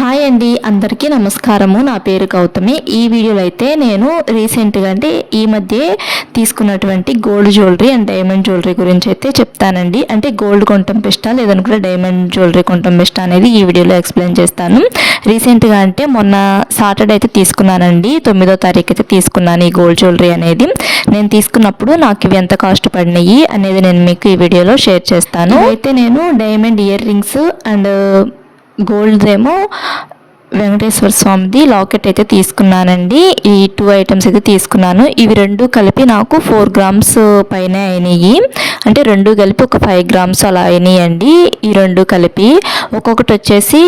Hi అండి అందరికీ నమస్కారము. నా పేరు గౌతమి. ఈ వీడియోలో అయితే నేను రీసెంట్గా అంటే ఈ మధ్య తీసుకున్నటువంటి gold jewellery and diamond jewellery గురించి అయితే చెప్తానండి. అంటే గోల్డ్ కొనటం బెస్టా లేదనుకుంటే డైమండ్ జ్యువెలరీ కొనటం బెస్టా అనేది ఈ వీడియోలో ఎక్స్ప్లెయిన్ చేస్తాను. రీసెంట్గా అంటే మొన్న సాటర్డే అయితే తీసుకున్నానండి. తొమ్మిదో తారీఖు అయితే తీసుకున్నాను ఈ గోల్డ్ జ్యువెలరీ అనేది. నేను తీసుకున్నప్పుడు నాకు ఇవి ఎంత కాస్ట్ పడినాయి అనేది నేను మీకు ఈ వీడియోలో షేర్ చేస్తాను. అయితే నేను diamond ear rings and gold ఏమో వెంకటేశ్వర స్వామిది లాకెట్ అయితే తీసుకున్నానండి. ఈ టూ ఐటమ్స్ అయితే తీసుకున్నాను. ఇవి రెండు కలిపి నాకు ఫోర్ గ్రామ్స్ పైన అయినాయి. అంటే రెండు కలిపి ఒక ఫైవ్ గ్రామ్స్ అలా అయినాయండి. ఈ రెండు కలిపి ఒక్కొక్కటి వచ్చేసి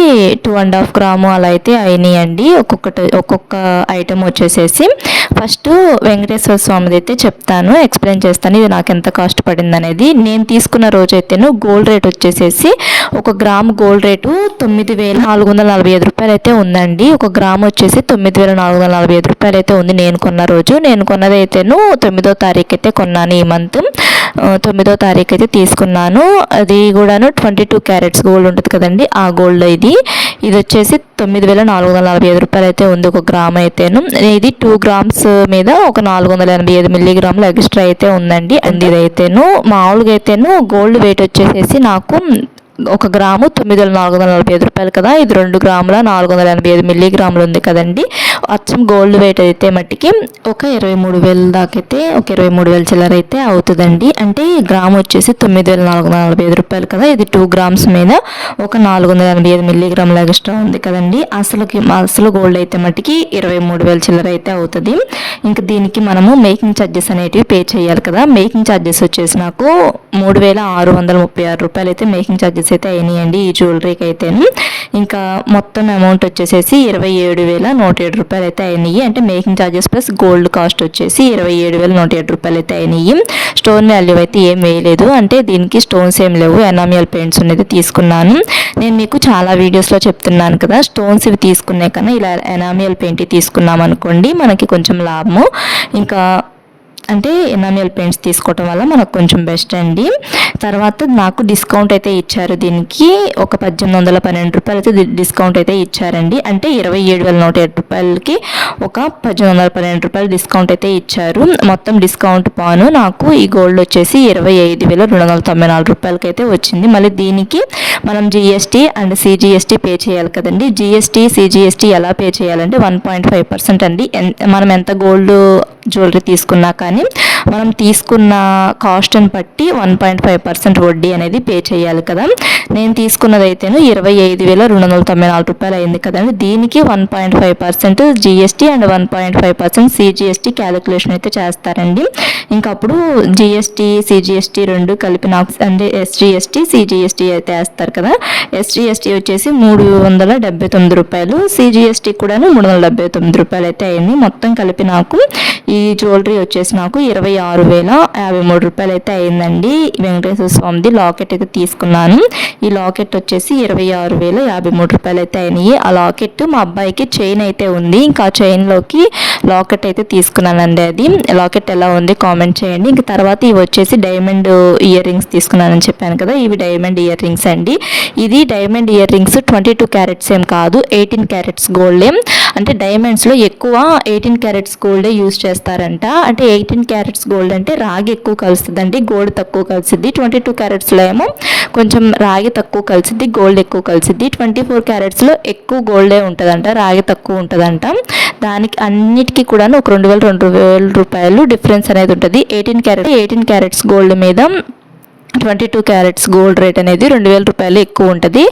టూ అండ్ హాఫ్ గ్రాము అలా అయితే అయినాయండి. ఒక్కొక్కటి ఒక్కొక్క ఐటమ్ వచ్చేసేసి. ఫస్ట్ వెంకటేశ్వర స్వామిది అయితే చెప్తాను. ఎక్స్ప్లెయిన్ చేస్తాను. ఇది నాకు ఎంత కాస్ట్ పడింది అనేది. నేను తీసుకున్న రోజు గోల్డ్ రేట్ వచ్చేసేసి ఒక గ్రామ్ గోల్డ్ రేటు తొమ్మిది వేల నాలుగు వందల నలభై ఐదు రూపాయలు అయితే ఉందండి. ఒక గ్రామ్ వచ్చేసి తొమ్మిది వేల నాలుగు వందల నలభై ఐదు రూపాయలు అయితే ఉంది. నేను కొన్న రోజు. నేను కొన్నది అయితేను తొమ్మిదో తారీఖు అయితే కొన్నాను ఈ మంత్. తొమ్మిదో తారీఖు అయితే తీసుకున్నాను. అది కూడాను ట్వంటీ టూ క్యారెట్స్ గోల్డ్ ఉంటుంది కదండి. ఆ గోల్డ్ ఇది. ఇది వచ్చేసి తొమ్మిది వేల నాలుగు వందల నలభై ఐదు రూపాయలు అయితే ఉంది ఒక గ్రామ్ అయితేను. ఇది టూ గ్రామ్స్ మీద ఒక నాలుగు వందల ఎనభై ఐదు మిల్లీగ్రాములు ఎక్స్ట్రా అయితే ఉందండి. అండ్ ఇది అయితేను మామూలుగా అయితేను గోల్డ్ వెయిట్ వచ్చేసేసి నాకు ఒక గ్రాము తొమ్మిది వందల నాలుగు వందల నలభై ఐదు రూపాయలు కదా? ఇది రెండు గ్రాముల? నాలుగు వందల ఎనభై ఐదు మిల్లీగ్రాములు ఉంది కదండి. అచ్చం గోల్డ్ వెయిట్ అయితే మట్టికి ఒక ఇరవై మూడు వేల దాకైతే ఒక ఇరవై మూడు వేల చిల్లర అయితే అవుతుందండి. అంటే గ్రామ్ వచ్చేసి తొమ్మిది వేల నాలుగు వందల నలభై ఐదు రూపాయలు కదా. ఇది టూ గ్రామ్స్ మీద ఒక నాలుగు వందల ఎనభై ఐదు మిల్లీగ్రాముల ఎక్స్ట్రా ఉంది కదండి. అసలుకి అసలు గోల్డ్ అయితే మట్టికి ఇరవై మూడు వేల చిల్లర అయితే అవుతుంది. ఇంకా దీనికి మనము మేకింగ్ ఛార్జెస్ అనేటివి పే చేయాలి కదా. మేకింగ్ ఛార్జెస్ వచ్చేసి నాకు మూడు వేల ఆరు వందల ముప్పై ఆరు రూపాయలు అయితే మేకింగ్ ఛార్జెస్ అయితే అయినాయండి ఈ జ్యువెలరీకి అయితే ఇంకా మొత్తం అమౌంట్ వచ్చేసేసి ఇరవై ఏడు వేల నూట ఏడు రూపాయలు రూపాయలు అయితే అయినాయి. అంటే making charges plus gold cost వచ్చేసి ఇరవై ఏడు వేల నూట ఏడు రూపాయలు అయితే అయినాయి. స్టోన్ వాల్యూ అయితే ఏం వేయలేదు. అంటే దీనికి స్టోన్స్ ఏం లేవు. ఎనామియల్ పెయింట్స్ అనేది తీసుకున్నాను. నేను మీకు చాలా వీడియోస్లో చెప్తున్నాను కదా స్టోన్స్ ఇవి తీసుకునే కన్నా ఇలా ఎనామియల్ పెయింట్ తీసుకున్నాం అనుకోండి మనకి కొంచెం లాభము. ఇంకా అంటే ఎనామియల్ పెయింట్స్ తీసుకోవటం వల్ల మనకు కొంచెం బెస్ట్ అండి. తర్వాత నాకు డిస్కౌంట్ అయితే ఇచ్చారు దీనికి. ఒక పద్దెనిమిది వందల పన్నెండు రూపాయలు అయితే డిస్కౌంట్ అయితే ఇచ్చారండి. అంటే ఇరవై ఏడు వేల నూట ఏడు రూపాయలకి ఒక పద్దెనిమిది వందల పన్నెండు రూపాయలు డిస్కౌంట్ అయితే ఇచ్చారు. మొత్తం డిస్కౌంట్ పాను నాకు ఈ గోల్డ్ వచ్చేసి ఇరవై ఐదు వేల రెండు వందల తొంభై నాలుగు రూపాయలకి అయితే వచ్చింది. మళ్ళీ దీనికి మనం జిఎస్టీ అండ్ సిజిఎస్టీ పే చేయాలి కదండి. జిఎస్టీ సిజిఎస్టీ ఎలా పే చేయాలంటే వన్ పాయింట్ ఫైవ్ పర్సెంట్ అండి. మనం ఎంత గోల్డ్ జ్యువెలరీ తీసుకున్నా కానీ 하나님. మనం తీసుకున్న కాస్ట్ని బట్టి వన్ పాయింట్ ఫైవ్ పర్సెంట్ వడ్డీ అనేది పే చేయాలి కదా. నేను తీసుకున్నది అయితేను ఇరవై ఐదు వేల రెండు వందల తొంభై నాలుగు రూపాయలు అయింది కదండి. దీనికి one point five percent GST and one point five percent CGST calculation అయితే చేస్తారండి. ఇంకా అప్పుడు జిఎస్టీ సిజిఎస్టీ రెండు కలిపి నాకు అంటే ఎస్జిఎస్టీ సిజిఎస్టీ అయితే వేస్తారు కదా. ఎస్జిఎస్టీ వచ్చేసి మూడు వందల డెబ్బై తొమ్మిది రూపాయలు సిజిఎస్టీ కూడా మూడు వందల డెబ్బై తొమ్మిది రూపాయలు అయితే అయింది. మొత్తం కలిపి నాకు ఈ జ్యువెలరీ వచ్చేసి నాకు ఇరవై ఇరవై ఆరు వేల యాభై మూడు రూపాయలు అయితే అయిందండి. వెంకటేశ్వర స్వామిది లాకెట్ అయితే తీసుకున్నాను. ఈ లాకెట్ వచ్చేసి ఇరవై ఆరు వేల యాభై మూడు రూపాయలు అయితే అయినాయి. ఆ లాకెట్ మా అబ్బాయికి చైన్ అయితే ఉంది. ఇంకా ఆ చైన్లోకి లాకెట్ అయితే తీసుకున్నానండి అది. లాకెట్ ఎలా ఉంది కామెంట్ చేయండి. ఇంకా తర్వాత ఇవి వచ్చేసి డైమండ్ ఇయర్ రింగ్స్ తీసుకున్నానని చెప్పాను కదా ఇవి డైమండ్ ఇయర్ రింగ్స్ అండి. ఇది diamond ear rings twenty two carats ఏం కాదు ఎయిటీన్ క్యారెట్స్ గోల్డ్. ఏం అంటే డైమండ్స్లో ఎక్కువ ఎయిటీన్ క్యారెట్స్ గోల్డే యూస్ చేస్తారంట. అంటే ఎయిటీన్ క్యారెట్స్ గోల్డ్ అంటే రాగి ఎక్కువ కలుస్తుందండి గోల్డ్ తక్కువ కలిసిద్ది ట్వంటీ టూ క్యారెట్స్లో ఏమో కొంచెం రాగి తక్కువ కలిసిద్ది గోల్డ్ ఎక్కువ కలిసిద్ది ట్వంటీ ఫోర్ క్యారెట్స్లో ఎక్కువ గోల్డే ఉంటుందంట రాగి తక్కువ ఉంటుందంట. దానికి అన్నిటికీ కూడా ఒక రెండు వేల రెండు వేల రూపాయలు డిఫరెన్స్ అనేది ఉంటుంది. Eighteen carat eighteen carats gold మీద twenty two carats gold rate అనేది రెండు వేల రూపాయలు ఎక్కువ ఉంటుంది.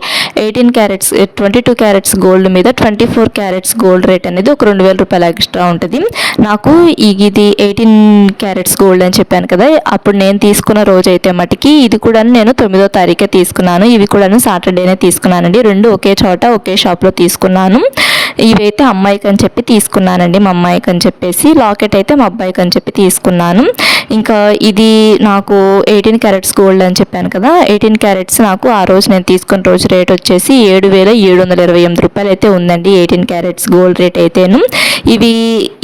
Eighteen carats twenty two carats gold మీద twenty four carats gold rate అనేది ఒక రెండు వేల రూపాయలు ఎక్స్ట్రా ఉంటుంది. నాకు ఇది ఎయిటీన్ క్యారెట్స్ గోల్డ్ అని చెప్పాను కదా అప్పుడు నేను తీసుకున్న రోజు అయితే మటుకి ఇది కూడా నేను తొమ్మిదో తారీఖే తీసుకున్నాను. ఇవి కూడా సాటర్డేనే తీసుకున్నానండి. రెండు ఒకే చోట ఒకే షాప్లో తీసుకున్నాను. ఇవైతే అమ్మాయికి అని చెప్పి తీసుకున్నానండి మా అమ్మాయికి అని చెప్పేసి. లాకెట్ అయితే మా అబ్బాయికి అని చెప్పి తీసుకున్నాను. ఇంకా ఇది నాకు ఎయిటీన్ క్యారెట్స్ గోల్డ్ గోల్డ్ అని చెప్పాను కదా ఎయిటీన్ క్యారెట్స్ నాకు ఆ రోజు నేను తీసుకున్న రోజు రేట్ వచ్చేసి ఏడు వేల ఏడు వందల ఇరవై ఎనిమిది రూపాయలు అయితే ఉందండి ఎయిటీన్ క్యారెట్స్ గోల్డ్ రేట్ అయితేను. ఇవి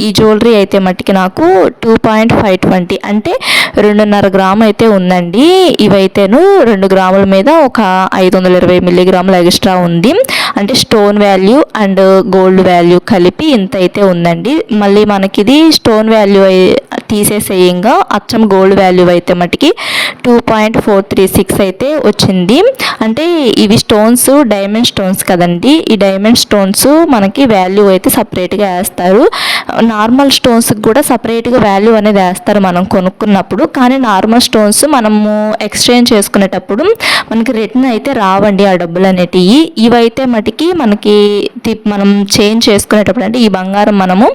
ఈ జ్యువెలరీ అయితే మట్టికి నాకు టూ పాయింట్ ఫైవ్ ట్వంటీ అంటే రెండున్నర గ్రామ్ అయితే ఉందండి. ఇవైతేను రెండు గ్రాముల మీద ఒక ఐదు వందల ఇరవై మిల్లీగ్రాముల ఎక్స్ట్రా ఉంది. అంటే stone value and gold value కలిపి ఇంత అయితే ఉందండి. మళ్ళీ మనకి ఇది స్టోన్ వాల్యూ తీసేసేయంగా అచ్చం గోల్డ్ వాల్యూ అయితే మటుకి two point four three six అయితే వచ్చింది. అంటే ఇవి స్టోన్స్ డైమండ్ స్టోన్స్ కదండి. ఈ డైమండ్ స్టోన్స్ మనకి వాల్యూ అయితే సపరేట్గా వేస్తారు. నార్మల్ స్టోన్స్కి కూడా సపరేట్గా వాల్యూ అనేది వేస్తారు మనం కొనుక్కున్నప్పుడు. కానీ నార్మల్ స్టోన్స్ మనము ఎక్స్చేంజ్ చేసుకునేటప్పుడు మనకి రిటర్న్ అయితే రావండి ఆ డబ్బులు అనేటివి. ఇవైతే మటుకి మనకి మనం చేంజ్ చేసుకునేటప్పుడు అంటే ఈ బంగారం మనము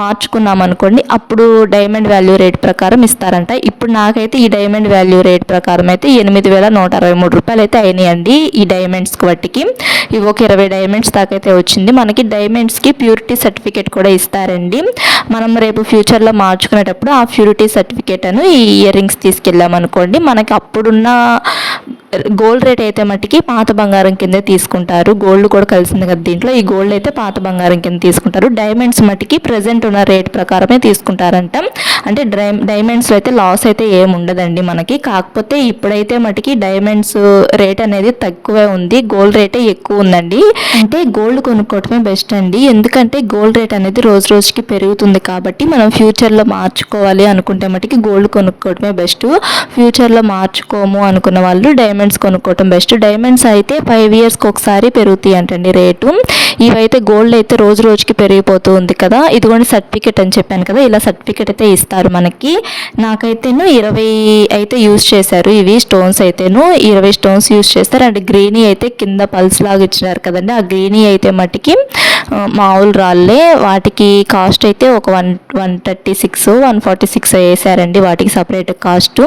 మార్చుకున్నాం అనుకోండి అప్పుడు డైమండ్ వాల్యూ రేట్ ప్రకారం ఇస్తారంట. ఇప్పుడు నాకైతే ఈ డైమండ్ వాల్యూ రేట్ ప్రకారం అయితే ఎనిమిది వేల నూట అరవై మూడు రూపాయలు అయితే అయినాయండి ఈ డైమండ్స్కి బట్టికి ఇవి ఒక ఇరవై డైమండ్స్ దాకా అయితే వచ్చింది. మనకి డైమండ్స్కి ప్యూరిటీ సర్టిఫికేట్ కూడా ఇస్తారండి. మనం రేపు ఫ్యూచర్లో మార్చుకునేటప్పుడు ఆ ప్యూరిటీ సర్టిఫికేట్ అను ఈ ఇయర్ రింగ్స్ తీసుకెళ్ళామనుకోండి మనకి అప్పుడున్న గోల్డ్ రేట్ అయితే మట్టికి పాత బంగారం కిందే తీసుకుంటారు. గోల్డ్ కూడా కలిసింది కదా దీంట్లో. ఈ గోల్డ్ అయితే పాత బంగారం కింద తీసుకుంటారు. డైమండ్స్ మట్టికి ప్రజెంట్ ఉన్న రేట్ ప్రకారమే తీసుకుంటారంట. అంటే డై డైమండ్స్లో అయితే లాస్ అయితే ఏముండదండి మనకి. కాకపోతే ఇప్పుడైతే మటుకి డైమండ్స్ రేట్ అనేది తక్కువే ఉంది. గోల్డ్ రేటే ఎక్కువ ఉందండి. అంటే గోల్డ్ కొనుక్కోవటమే బెస్ట్ అండి. ఎందుకంటే గోల్డ్ రేట్ అనేది రోజు రోజుకి పెరుగుతుంది కాబట్టి మనం ఫ్యూచర్లో మార్చుకోవాలి అనుకుంటే మటుకి గోల్డ్ కొనుక్కోవటమే బెస్ట్. ఫ్యూచర్లో మార్చుకోము అనుకున్న వాళ్ళు డైమండ్స్ కొనుక్కోవటం బెస్ట్. డైమండ్స్ అయితే ఫైవ్ ఇయర్స్కి ఒకసారి పెరుగుతాయి అంటండి రేటు. ఇవైతే గోల్డ్ అయితే రోజు రోజుకి పెరిగిపోతూ ఉంది కదా. ఇదిగోండి సర్టిఫికెట్ అని చెప్పాను కదా. ఇలా సర్టిఫికెట్ అయితే ఇస్తాను ఇస్తారు మనకి. నాకైతేను ఇరవై అయితే యూస్ చేశారు. ఇవి స్టోన్స్ అయితేను ఇరవై స్టోన్స్ యూస్ చేస్తారు. అండ్ గ్రీనీ అయితే కింద పల్స్ లాగా ఇచ్చినారు కదండి. ఆ గ్రీనీ అయితే మట్టికి మామూలు రాళ్ళే. వాటికి కాస్ట్ అయితే ఒక one one thirty six one forty six వేసారండి వాటికి సపరేట్ కాస్ట్.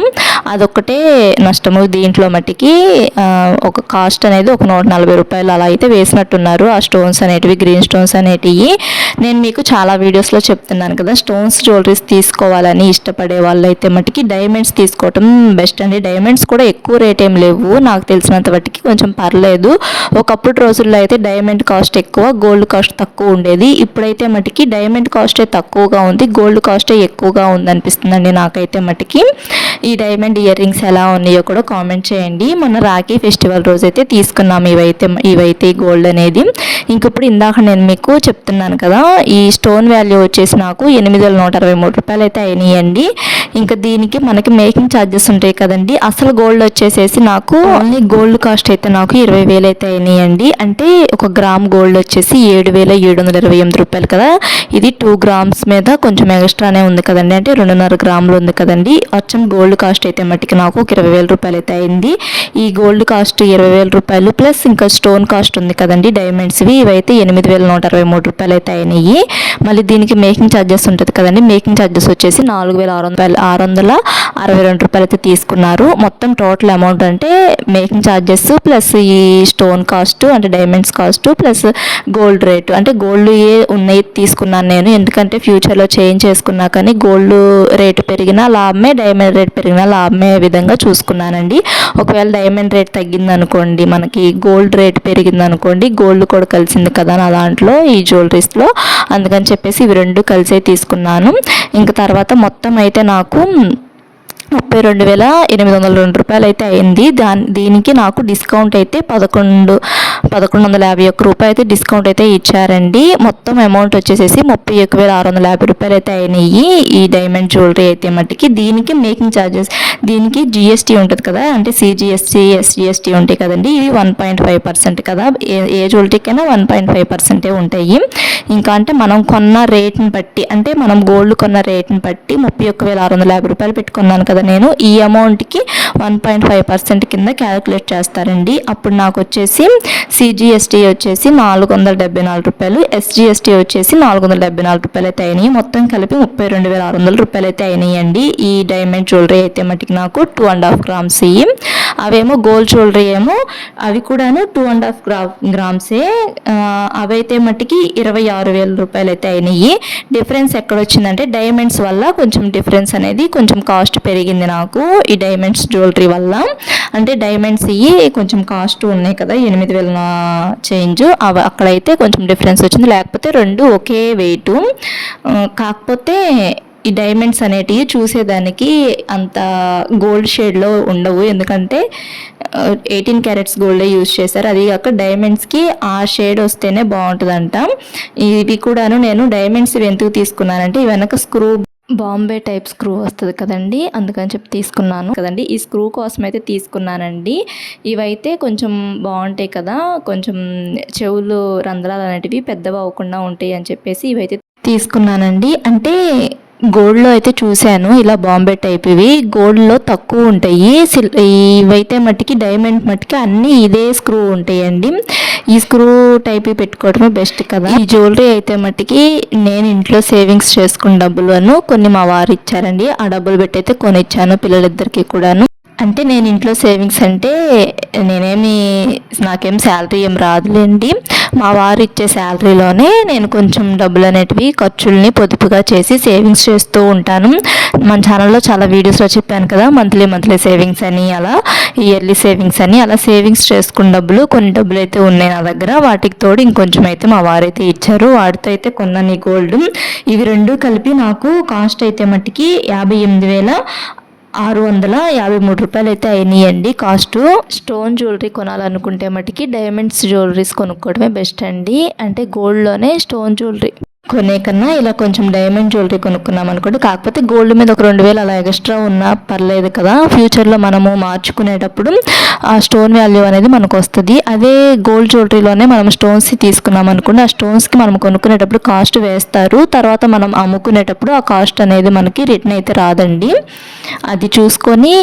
అదొకటే నష్టము దీంట్లో మట్టికి ఒక కాస్ట్ అనేది ఒక నూట నలభై రూపాయలు అలా అయితే వేసినట్టున్నారు. ఆ స్టోన్స్ అనేటివి గ్రీన్ స్టోన్స్ అనేటివి. నేను మీకు చాలా వీడియోస్లో చెప్తున్నాను కదా స్టోన్స్ జ్యువెలరీస్ తీసుకోవాలని ఇష్టపడే వాళ్ళు అయితే డైమండ్స్ తీసుకోవటం బెస్ట్ అండి. డైమండ్స్ కూడా ఎక్కువ రేట్ ఏం లేవు. నాకు తెలిసినంత మట్టికి కొంచెం పర్లేదు. ఒకప్పుడు రోజుల్లో అయితే డైమండ్ కాస్ట్ ఎక్కువ గోల్డ్ కాస్ట్ తక్కువ ఉండేది. ఇప్పుడైతే మటుకి డైమండ్ కాస్టే తక్కువగా ఉంది. గోల్డ్ కాస్టే ఎక్కువగా ఉందనిపిస్తుందండి నాకైతే మటుకి. ఈ డైమండ్ ఇయర్ రింగ్స్ ఎలా ఉన్నాయో కూడా కామెంట్ చేయండి. మొన్న రాఖీ ఫెస్టివల్ రోజైతే తీసుకున్నాం. ఇవైతే ఇవైతే గోల్డ్ అనేది. ఇంకప్పుడు ఇందాక నేను మీకు చెప్తున్నాను కదా ఈ స్టోన్ వాల్యూ వచ్చేసి నాకు ఎనిమిది వేల నూట అరవై మూడు రూపాయలు అయితే అయినాయండి. ఇంకా దీనికి మనకి మేకింగ్ ఛార్జెస్ ఉంటాయి కదండి. అసలు గోల్డ్ వచ్చేసేసి నాకు ఓన్లీ గోల్డ్ కాస్ట్ అయితే నాకు ఇరవై వేలు అయితే అయినాయండి. అంటే ఒక గ్రామ్ గోల్డ్ వచ్చేసి ఏడు వేల ఏడు వందల ఇరవై ఎనిమిది రూపాయలు కదా. ఇది టూ గ్రామ్స్ మీద కొంచెం ఎక్స్ట్రానే ఉంది కదండి. అంటే రెండున్నర గ్రాములు ఉంది కదండి. వచ్చిన గోల్డ్ కాస్ట్ అయితే మట్టికి నాకు ఒక ఇరవై వేల రూపాయలు అయితే అయింది. ఈ గోల్డ్ కాస్ట్ ఇరవై వేల రూపాయలు ప్లస్ ఇంకా స్టోన్ కాస్ట్ ఉంది కదండి. డైమండ్స్వి ఇవైతే ఎనిమిది వేల నూట అరవై మూడు రూపాయలు అయితే అయినాయి. మళ్ళీ దీనికి మేకింగ్ ఛార్జెస్ ఉంటుంది కదండి. మేకింగ్ ఛార్జెస్ వచ్చేసి నాలుగు వేల ఆరు వందల ఆరు వందల అరవై రెండు రూపాయలు అయితే తీసుకున్నారు. మొత్తం టోటల్ అమౌంట్ అంటే మేకింగ్ ఛార్జెస్ ప్లస్ ఈ స్టోన్ కాస్ట్ అంటే diamonds cost plus gold rate అంటే గోల్డ్ ఏ ఉన్నాయి తీసుకున్నాను నేను. ఎందుకంటే ఫ్యూచర్లో చేంజ్ చేసుకున్నా కానీ గోల్డ్ రేటు పెరిగినా లాభమే డైమండ్ రేట్ పెరిగినా లాభమే విధంగా చూసుకున్నానండి. ఒకవేళ డైమండ్ రేట్ తగ్గింది అనుకోండి మనకి గోల్డ్ రేట్ పెరిగింది అనుకోండి గోల్డ్ కూడా కలిసింది కదా నా దాంట్లో ఈ జ్యువెలరీస్లో అందుకని చెప్పేసి ఇవి రెండు కలిసే తీసుకున్నాను. ఇంకా తర్వాత తర్వాత మొత్తం అయితే నాకు ముప్పై రెండు వేల ఎనిమిది వందల రెండు రూపాయలు అయితే అయింది. దాని దీనికి నాకు డిస్కౌంట్ అయితే పదకొండు పదకొండు వందల యాభై ఒక్క రూపాయలు అయితే డిస్కౌంట్ అయితే ఇచ్చారండి. మొత్తం అమౌంట్ వచ్చేసేసి ముప్పై ఒక్క వేల ఆరు వందల యాభై రూపాయలు అయితే అయినాయి. ఈ డైమండ్ జ్యువెలరీ అయితే మట్టికి. దీనికి మేకింగ్ ఛార్జెస్ దీనికి జిఎస్టీ ఉంటుంది కదా అంటే సిజిఎస్టీ ఎస్జిఎస్టీ ఉంటాయి కదండి. ఇది వన్ పాయింట్ ఫైవ్ పర్సెంట్ కదా. ఏ ఏ జ్యువెలరీకైనా వన్ పాయింట్ ఫైవ్ పర్సెంటే ఉంటాయి. ఇంకా అంటే మనం కొన్న రేట్ని బట్టి అంటే మనం గోల్డ్ కొన్న రేట్ని బట్టి ముప్పై ఒక్క వేల ఆరు వందల యాభై రూపాయలు పెట్టుకున్నాను కదా నేను. ఈ అమౌంట్కి వన్ పాయింట్ ఫైవ్ పర్సెంట్ కింద క్యాలిక్యులేట్ చేస్తారండి. అప్పుడు నాకు వచ్చేసి సిజిఎస్టీ వచ్చేసి నాలుగు వందల డెబ్బై నాలుగు రూపాయలు ఎస్జిఎస్టీ వచ్చేసి నాలుగు వందల డెబ్బై నాలుగు రూపాయలు అయితే అయినాయి. మొత్తం కలిపి ముప్పై రెండు వేల ఆరు వందల రూపాయలు అయితే అండి ఈ డైమండ్ జ్యువెలరీ అయితే మటుకు నాకు టూ అండ్ హాఫ్ గ్రామ్స్ ఇవి అవేమో గోల్డ్ జ్యువెలరీ ఏమో అవి కూడాను టూ అండ్ హాఫ్ గ్రా గ్రామ్సే అవైతే మట్టికి ఇరవై ఆరు వేల రూపాయలు అయితే అయినాయి. డిఫరెన్స్ ఎక్కడ వచ్చిందంటే డైమండ్స్ వల్ల కొంచెం డిఫరెన్స్ అనేది కొంచెం కాస్ట్ పెరిగింది నాకు ఈ డైమండ్స్ జ్యువెలరీ వల్ల. అంటే డైమండ్స్ ఇవి కొంచెం కాస్ట్ ఉన్నాయి కదా ఎనిమిది వేల చేంజ్ అవి అక్కడైతే కొంచెం డిఫరెన్స్ వచ్చింది. లేకపోతే రెండు ఒకే వెయిట్ కాకపోతే ఈ డైమండ్స్ అనేటివి చూసేదానికి అంత గోల్డ్ షేడ్లో ఉండవు. ఎందుకంటే ఎయిటీన్ క్యారెట్స్ గోల్డే యూజ్ చేశారు. అది కాక డైమండ్స్కి ఆ షేడ్ వస్తేనే బాగుంటుందంట. ఇవి కూడాను నేను డైమండ్స్ ఇవి ఎందుకు తీసుకున్నానంటే ఇవి వెనక స్క్రూ బాంబే టైప్ స్క్రూ వస్తుంది కదండి. అందుకని చెప్పి తీసుకున్నాను. కదండి ఈ స్క్రూ కోసం అయితే తీసుకున్నానండి. ఇవైతే కొంచెం బాగుంటాయి కదా. కొంచెం చెవులు రంధ్రాలు అనేటివి పెద్దవి అవ్వకుండా ఉంటాయి అని చెప్పేసి ఇవైతే తీసుకున్నానండి. అంటే గోల్డ్లో అయితే చూశాను ఇలా బాంబే టైప్ ఇవి గోల్డ్లో తక్కువ ఉంటాయి. సిల్ ఇవైతే మట్టికి డైమండ్ మట్టికి అన్నీ ఇదే స్క్రూ ఉంటాయండి. ఈ స్క్రూ టైప్ పెట్టుకోవడమే బెస్ట్ కదా. ఈ జ్యువెలరీ అయితే మట్టికి నేను ఇంట్లో సేవింగ్స్ చేసుకున్న డబ్బులు కొన్ని మా వారు ఇచ్చారండి. ఆ డబ్బులు పెట్టి అయితే కొనిచ్చాను పిల్లలిద్దరికి కూడాను. అంటే నేను ఇంట్లో సేవింగ్స్ అంటే నేనేమి నాకేం శాలరీ ఏం రాదులేండి. మా వారు ఇచ్చే శాలరీలోనే నేను కొంచెం డబ్బులు అనేటివి ఖర్చుల్ని పొదుపుగా చేసి సేవింగ్స్ చేస్తూ ఉంటాను. మన ఛానల్లో చాలా వీడియోస్లో చెప్పాను కదా మంత్లీ మంత్లీ సేవింగ్స్ అని అలా ఇయర్లీ సేవింగ్స్ అని అలా సేవింగ్స్ చేసుకున్న డబ్బులు కొన్ని డబ్బులు అయితే ఉన్నాయి నా దగ్గర. వాటికి తోడు ఇంకొంచెం అయితే మా వారైతే ఇచ్చారు. వాటితో అయితే కొన్నాను ఈ గోల్డ్ ఇవి రెండు కలిపి నాకు కాస్ట్ అయితే మట్టికి యాభై ఎనిమిది వేల ఆరు వందల యాభై మూడు రూపాయలు అయితే అయినాయండి. కాస్ట్ స్టోన్ జ్యువెలరీ కొనాలనుకుంటే మటుకి డైమండ్స్ జ్యువెలరీస్ కొనుక్కోవడమే బెస్ట్ అండి. అంటే గోల్డ్లోనే స్టోన్ జ్యువెలరీ కొనే కన్నా ఇలా కొంచెం డైమండ్ జ్యువెలరీ కొనుక్కున్నాం అనుకోండి కాకపోతే గోల్డ్ మీద ఒక రెండు వేలు అలా ఎక్స్ట్రా ఉన్నా పర్లేదు కదా. ఫ్యూచర్లో మనము మార్చుకునేటప్పుడు ఆ స్టోన్ వాల్యూ అనేది మనకు వస్తుంది. అదే గోల్డ్ జ్యువెలరీలోనే మనం స్టోన్స్ తీసుకున్నాం అనుకోండి ఆ స్టోన్స్కి మనం కొనుక్కునేటప్పుడు కాస్ట్ వేస్తారు. తర్వాత మనం అమ్ముకునేటప్పుడు ఆ కాస్ట్ అనేది మనకి రిటర్న్ అయితే రాదండి. అది చూసుకొని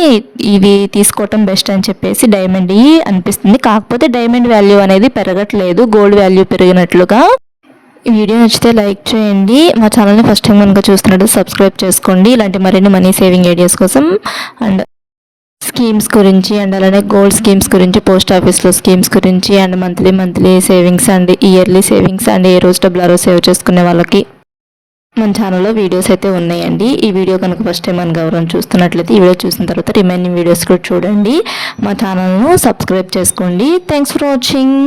ఇవి తీసుకోవటం బెస్ట్ అని చెప్పేసి డైమండ్ అనిపిస్తుంది. కాకపోతే డైమండ్ వాల్యూ అనేది పెరగట్లేదు గోల్డ్ వాల్యూ పెరిగినట్లుగా. ఈ వీడియో నచ్చితే లైక్ చేయండి. మా ఛానల్ని ఫస్ట్ టైం కనుక చూస్తున్నట్టు సబ్స్క్రైబ్ చేసుకోండి. ఇలాంటి మరిన్ని మనీ సేవింగ్ ఐడియాస్ కోసం అండ్ స్కీమ్స్ గురించి అండ్ అలానే గోల్డ్ స్కీమ్స్ గురించి పోస్ట్ ఆఫీస్లో స్కీమ్స్ గురించి and monthly monthly savings and yearly savings and ఏ రోజు డబ్బులు రోజు సేవ్ చేసుకునే వాళ్ళకి మన ఛానల్లో వీడియోస్ అయితే ఉన్నాయండి. ఈ వీడియో కనుక ఫస్ట్ టైం మన గౌరవం చూస్తున్నట్లయితే ఈ వీడియో చూసిన తర్వాత రిమైనింగ్ వీడియోస్ కూడా చూడండి. మా ఛానల్ను సబ్స్క్రైబ్ చేసుకోండి. Thanks for watching.